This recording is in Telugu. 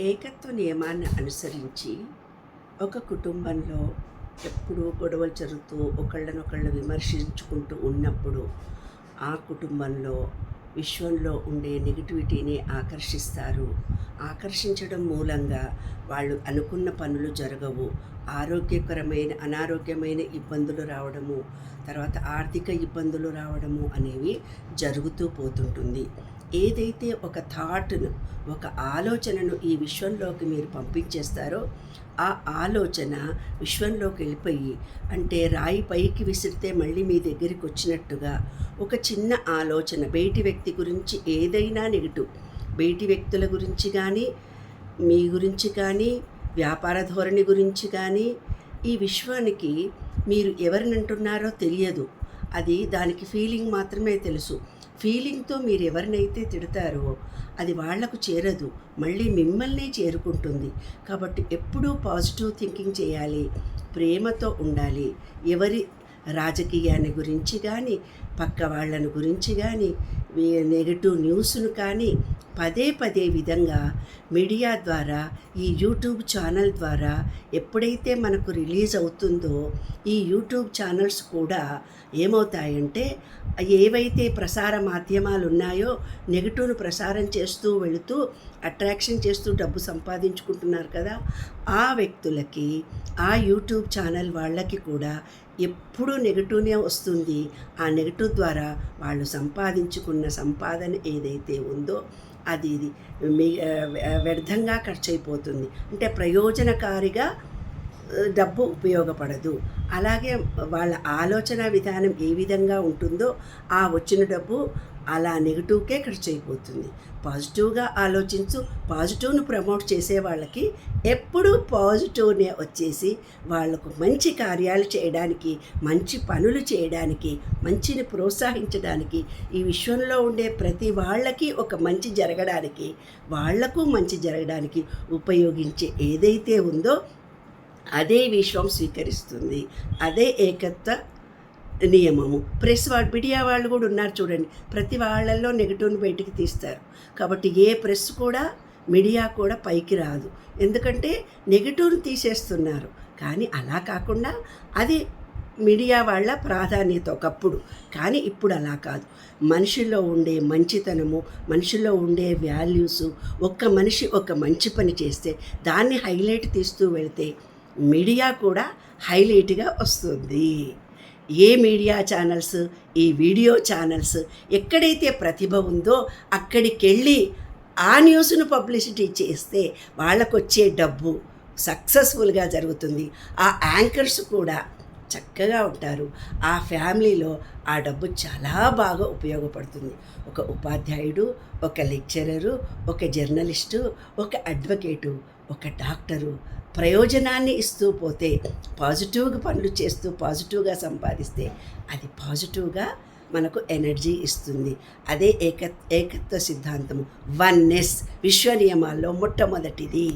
ఏకత్వ నియమాన్ని అనుసరించి ఒక కుటుంబంలో ఎప్పుడూ గొడవలు జరుగుతూ ఒకళ్ళనొకళ్ళు విమర్శించుకుంటూ ఉన్నప్పుడు ఆ కుటుంబంలో విశ్వంలో ఉండే నెగిటివిటీని ఆకర్షిస్తారు. ఆకర్షించడం మూలంగా వాళ్ళు అనుకున్న పనులు జరగవు. ఆరోగ్యకరమైన అనారోగ్యమైన ఇబ్బందులు రావడము తర్వాత ఆర్థిక ఇబ్బందులు రావడము అనేవి జరుగుతూ పోతుంటుంది. ఏదైతే ఒక థాట్ను ఒక ఆలోచనను ఈ విశ్వంలోకి మీరు పంపించేస్తారో ఆ ఆలోచన విశ్వంలోకి వెళ్ళిపోయి అంటే రాయి పైకి విసిరితే మళ్ళీ మీ దగ్గరికి వచ్చినట్టుగా ఒక చిన్న ఆలోచన బయటి వ్యక్తి గురించి ఏదైనా నెగిటివ్ బయటి వ్యక్తుల గురించి కానీ మీ గురించి కానీ వ్యాపార ధోరణి గురించి కానీ ఈ విశ్వానికి మీరు ఎవరిని అంటున్నారో తెలియదు. అది దానికి ఫీలింగ్ మాత్రమే తెలుసు. ఫీలింగ్తో మీరు ఎవరినైతే తిడతారో అది వాళ్ళకు చేరదు. మళ్ళీ మిమ్మల్నే చేరుకుంటుంది. కాబట్టి ఎప్పుడూ పాజిటివ్ థింకింగ్ చేయాలి. ప్రేమతో ఉండాలి. ఎవరి రాజకీయాన్ని గురించి కానీ పక్క వాళ్ళని గురించి కానీ నెగిటివ్ న్యూస్ను కానీ పదే పదే విధంగా మీడియా ద్వారా ఈ యూట్యూబ్ ఛానల్ ద్వారా ఎప్పుడైతే మనకు రిలీజ్ అవుతుందో ఈ యూట్యూబ్ ఛానల్స్ కూడా ఏమవుతాయంటే ఏవైతే ప్రసార మాధ్యమాలు ఉన్నాయో నెగిటివ్ను ప్రసారం చేస్తూ వెళుతూ అట్రాక్షన్ చేస్తూ డబ్బు సంపాదించుకుంటున్నారు కదా ఆ వ్యక్తులకి ఆ యూట్యూబ్ ఛానల్ వాళ్ళకి కూడా ఎప్పుడూ నెగటివ్నే వస్తుంది. ఆ నెగటివ్ ద్వారా వాళ్ళు సంపాదించుకున్న సంపాదన ఏదైతే ఉందో అది ఇది వ్యర్థంగా ఖర్చు అయిపోతుంది అంటే ప్రయోజనకారిగా డబ్బు ఉపయోగపడదు. అలాగే వాళ్ళ ఆలోచన విధానం ఏ విధంగా ఉంటుందో ఆ వచ్చిన డబ్బు అలా నెగిటివ్కే ఖర్చు అయిపోతుంది. పాజిటివ్గా ఆలోచించు పాజిటివ్ను ప్రమోట్ చేసే వాళ్ళకి ఎప్పుడూ పాజిటివ్నే వచ్చేసి వాళ్ళకు మంచి కార్యాలు చేయడానికి మంచి పనులు చేయడానికి మంచిని ప్రోత్సహించడానికి ఈ విశ్వంలో ఉండే ప్రతి వాళ్ళకి ఒక మంచి జరగడానికి వాళ్ళకు మంచి జరగడానికి ఉపయోగించే ఏదైతే ఉందో అదే విశ్వం స్వీకరిస్తుంది. అదే ఏకత్వ నియమము. ప్రెస్ వాళ్ళు మీడియా వాళ్ళు కూడా ఉన్నారు చూడండి. ప్రతి వాళ్ళల్లో నెగిటివ్ని బయటికి తీస్తారు. కాబట్టి ఏ ప్రెస్ కూడా మీడియా కూడా పైకి రాదు. ఎందుకంటే నెగిటివ్ని తీసేస్తున్నారు. కానీ అలా కాకుండా అది మీడియా వాళ్ళ ప్రాధాన్యత ఒకప్పుడు. కానీ ఇప్పుడు అలా కాదు. మనిషిలో ఉండే మంచితనము మనిషిలో ఉండే వాల్యూస్ ఒక్క మనిషి ఒక మంచి పని చేస్తే దాన్ని హైలైట్ తీస్తూ వెళితే మీడియా కూడా హైలైట్గా వస్తుంది. ఏ మీడియా ఛానల్స్ ఈ వీడియో ఛానల్స్ ఎక్కడైతే ప్రతిభ ఉందో అక్కడికి వెళ్ళి ఆ న్యూస్ను పబ్లిసిటీ చేస్తే వాళ్ళకు వచ్చే డబ్బు సక్సెస్ఫుల్గా జరుగుతుంది. ఆ యాంకర్స్ కూడా చక్కగా ఉంటారు. ఆ ఫ్యామిలీలో ఆ డబ్బు చాలా బాగా ఉపయోగపడుతుంది. ఒక ఉపాధ్యాయుడు ఒక లెక్చరరు ఒక జర్నలిస్టు ఒక అడ్వకేటు ఒక డాక్టరు ప్రయోజనాన్ని ఇస్తూ పోతే పాజిటివ్గా పనులు చేస్తూ పాజిటివ్గా సంపాదిస్తే అది పాజిటివ్గా మనకు ఎనర్జీ ఇస్తుంది. అదే ఏక ఏకత్వ సిద్ధాంతము. వన్నెస్ విశ్వ నియమాల్లో మొట్టమొదటిది.